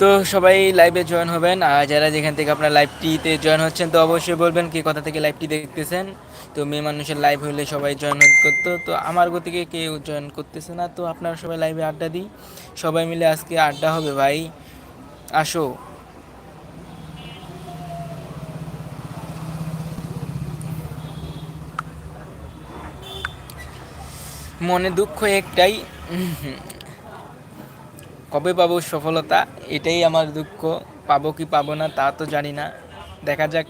তো সবাই লাইভে জয়েন হবেন। আর যারা যেখান থেকে আপনার লাইভটিতে জয়েন হচ্ছেন, তো অবশ্যই বলবেন কি কথা থেকে লাইভটি দেখতেছেন। তো মেয়ে মানুষের লাইভ হলে সবাই জয়েন করতো। তো আমার গতিকে কেউ জয়েন করতেছে না। তো আপনারা সবাই লাইভে আড্ডা দিই। সবাই মিলে আজকে আড্ডা হবে, ভাই। আসো। মনে দুঃখ একটাই কবে পাবো সফলতা? এটাই আমার দুঃখ। পাবো কি পাবো না তা তো জানি না। দেখা যাক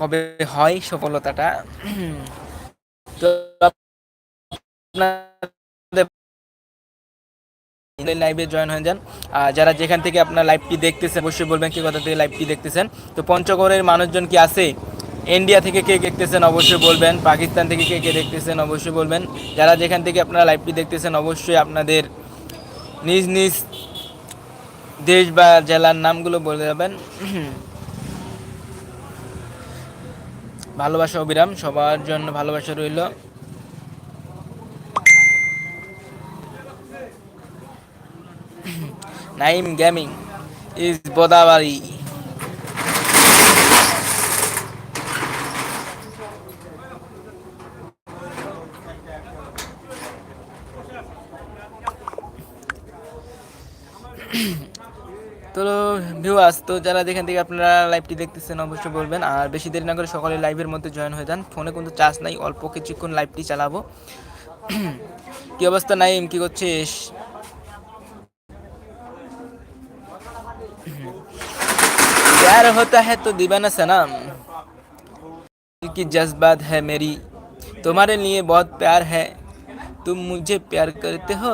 কবে হয় সফলতাটা। তো লাইভে জয়েন হয়ে যান। আর যারা যেখান থেকে আপনার লাইভটি দেখতেছেন, অবশ্যই বলবেন কি কথা থেকে লাইভটি দেখতেছেন। তো পঞ্চগড়ের মানুষজন কি আছে? ইন্ডিয়া থেকে কে দেখতেছেন, অবশ্যই বলবেন। পাকিস্তান থেকে কে কে দেখতেছেন, অবশ্যই বলবেন। যারা যেখান থেকে আপনারা লাইভটি দেখতেছেন, অবশ্যই আপনাদের নিজ নিজ দেশ বা জেলার নামগুলো বলে যাবেন। ভালোবাসা অবিরাম, সবার জন্য ভালোবাসা রইল। নাইম গেমিং ইজ বোদাবাড়ি। তো ভিউয়ার্স তো যারা যেখান থেকে আপনারা লাইভটি দেখতেছেন অবশ্যই বলবেন আর বেশি দেরি না করে সকালে লাইভের মধ্যে জয়েন হয়ে যান ফোনে কিন্তু চার্জ নাই অল্প কিছুক্ষণ লাইভটি চালাবো কি অবস্থা নাই কি করছিস प्यार होता है तो दीवाना सनम की जज्बात है मेरी तुम्हारे लिए बहुत प्यार है तुम मुझे प्यार करते हो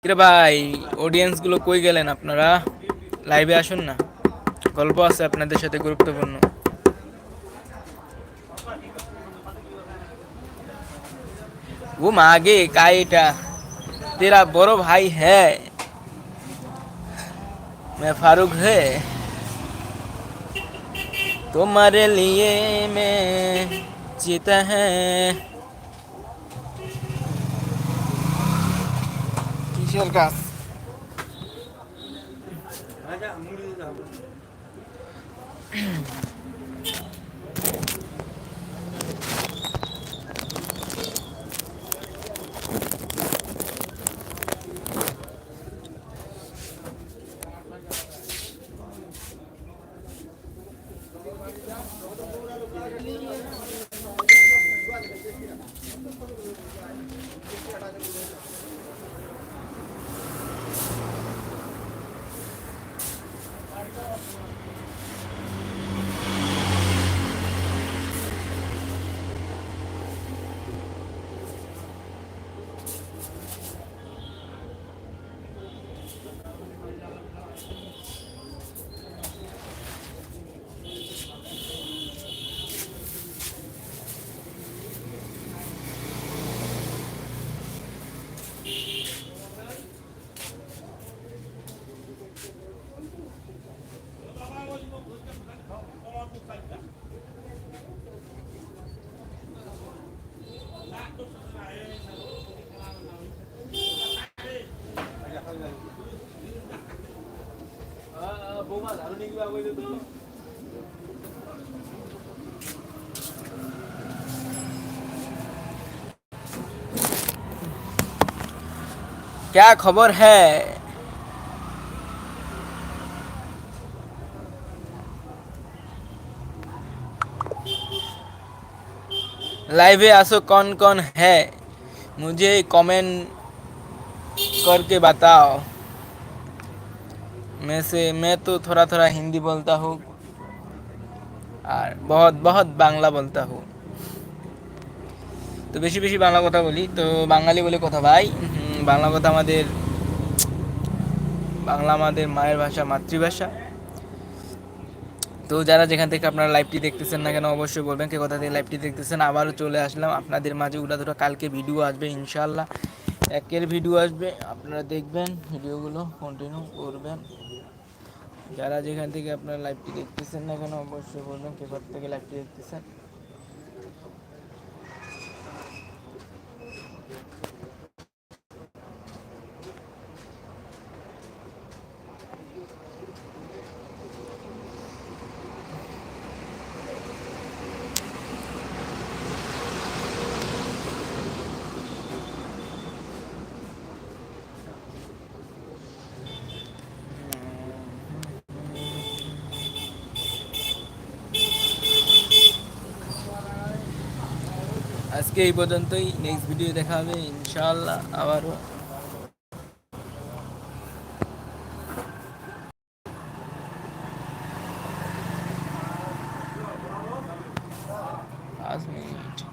কিরে ভাই অডিয়েন্স গুলো কই গেলেন আপনারা লাইভে আসুন না গল্প আছে আপনাদের সাথে গুরুত্বপূর্ণ वो मागे काइटा तेरा बड़ो भाई है मैं फारूक है तुम्हारे लिए मैं जीता है কিসের গাছ क्या खबर है? लाइव आसो कौन कौन है मुझे कमेंट करके बताओ मैं से मैं तो थोड़ा थोड़ा हिंदी बोलता हूँ और बहुत बहुत बांग्ला बोलता हूँ তো বেশি বেশি বাংলা কথা বলি তো বাঙালি বলে কথা ভাই হুম, বাংলা কথা আমাদের বাংলা আমাদের মায়ের ভাষা মাতৃভাষা তো যারা যেখান থেকে আপনারা লাইভটি দেখতেছেন না কেন, অবশ্যই বলবেন কে কথা থেকে লাইভটি দেখতেছেন। আবারও চলে আসলাম। আপনাদের মাঝে উড়াধুরা কালকে ভিডিও আসবে ইনশাল্লাহ একের ভিডিও আসবে। আপনারা দেখবেন ভিডিওগুলো কন্টিনিউ করবেন। যারা যেখান থেকে আপনারা লাইভটি দেখতেছেন না কেন, অবশ্যই বলবেন কে কোথা থেকে লাইভটি দেখতেছেন। আজকে এই পর্যন্তই। নেক্সট ভিডিও দেখা হবে। ইনশাআল্লাহ আবারও।